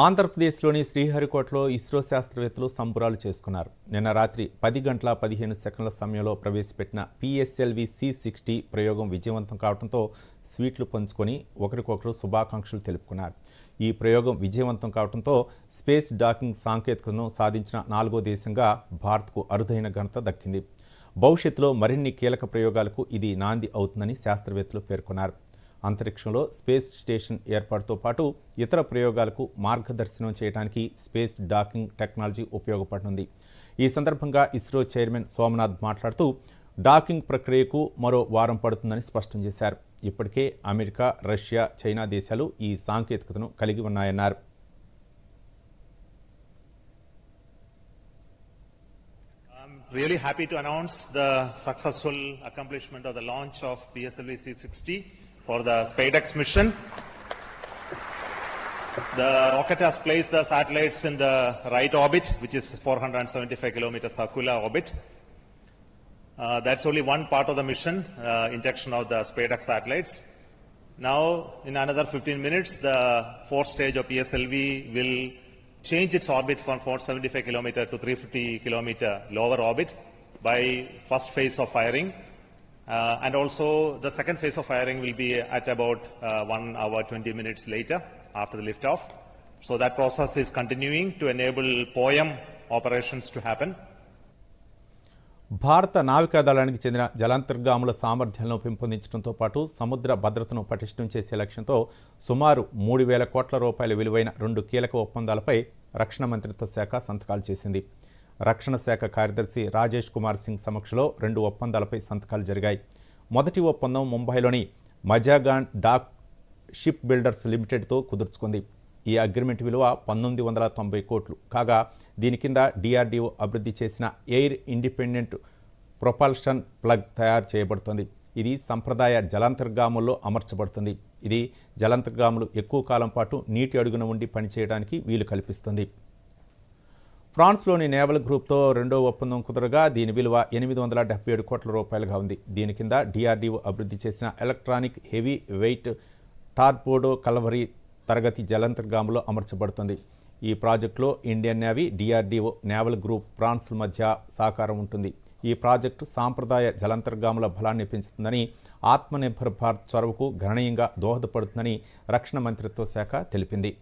ఆంధ్రప్రదేశ్లోని శ్రీహరికోటలో ఇస్రో శాస్త్రవేత్తలు సంబురాలు చేసుకున్నారు. నిన్న రాత్రి పది గంటల పదిహేను సెకండ్ల సమయంలో ప్రవేశపెట్టిన పిఎస్ఎల్వి సి సిక్స్టీ ప్రయోగం విజయవంతం కావడంతో స్వీట్లు పంచుకొని ఒకరికొకరు శుభాకాంక్షలు తెలుపుకున్నారు. ఈ ప్రయోగం విజయవంతం కావడంతో స్పేస్ డాకింగ్ సాంకేతికతను సాధించిన నాలుగో దేశంగా భారత్కు అరుదైన ఘనత దక్కింది. భవిష్యత్తులో మరిన్ని కీలక ప్రయోగాలకు ఇది నాంది అవుతుందని శాస్త్రవేత్తలు పేర్కొన్నారు. అంతరిక్షంలో స్పేస్ స్టేషన్ ఏర్పాటుతో పాటు ఇతర ప్రయోగాలకు మార్గదర్శనం చేయడానికి స్పేస్ డాకింగ్ టెక్నాలజీ ఉపయోగపడనుంది ఈ సందర్భంగా ఇస్రో చైర్మన్ సోమనాథ్ మాట్లాడుతూ డాకింగ్ ప్రక్రియకు మరో వారం పడుతుందని స్పష్టం చేశారు. ఇప్పటికే అమెరికా రష్యా చైనా దేశాలు ఈ సాంకేతికతను కలిగి ఉన్నాయన్నారు. Really happy to announce the successful accomplishment of the launch of PSLV C60 for the SpaceX mission. The rocket has placed the satellites in the right orbit, which is 475 kilometer circular orbit. Uh, that's only one part of the mission, uh, injection of the SpaceX satellites. Now, in another 15 minutes, the fourth stage of PSLV will change its orbit from 475 kilometer to 350 kilometer lower orbit by first phase of firing. Uh, and also, the second phase of firing will be at about uh, 1 hour 20 minutes later after the liftoff. So that process is continuing to enable POEM operations to happen. భారత నావికాదళానికి చెందిన జలాంతర్గాముల సామర్థ్యాలను పెంపొందించడంతో పాటు సముద్ర భద్రతను పటిష్టం చేసే లక్ష్యంతో సుమారు మూడు వేల కోట్ల రూపాయల విలువైన రెండు కీలక ఒప్పందాలపై రక్షణ మంత్రిత్వ శాఖ సంతకాలు చేసింది రక్షణ శాఖ కార్యదర్శి రాజేష్ కుమార్ సింగ్ సమక్షంలో రెండు ఒప్పందాలపై సంతకాలు జరిగాయి. మొదటి ఒప్పందం ముంబైలోని మజాగాన్ డాక్ షిప్ బిల్డర్స్ లిమిటెడ్తో కుదుర్చుకుంది. ఈ అగ్రిమెంట్ విలువ పంతొమ్మిది వందల తొంభై కోట్లు. కాగా దీని కింద డిఆర్డీఓ అభివృద్ధి చేసిన ఎయిర్ ఇండిపెండెంట్ ప్రొపల్షన్ ప్లగ్ తయారు చేయబడుతుంది. ఇది సంప్రదాయ జలాంతర్గాముల్లో అమర్చబడుతుంది. ఇది జలాంతర్గాములు ఎక్కువ కాలం పాటు నీటి అడుగున ఉండి పనిచేయడానికి వీలు కల్పిస్తుంది. ఫ్రాన్స్లోని నేవల్ గ్రూప్తో రెండో ఒప్పందం కుదరగా దీని విలువ ఎనిమిది వందల డెబ్బై ఏడు కోట్ల రూపాయలుగా ఉంది. దీని కింద డిఆర్డీఓ అభివృద్ధి చేసిన electronic heavy weight torpedo Kalvari తరగతి జలాంతర్గాములో అమర్చబడుతుంది. ఈ ప్రాజెక్టులో Indian Navy DRDO Naval Group France మధ్య సహకారం ఉంటుంది. ఈ ప్రాజెక్టు సాంప్రదాయ జలాంతర్గాముల బలాన్ని పెంచుతుందని ఆత్మనిర్భర్ భారత్ చొరవకు గణనీయంగా దోహదపడుతుందని రక్షణ మంత్రిత్వ శాఖ తెలిపింది.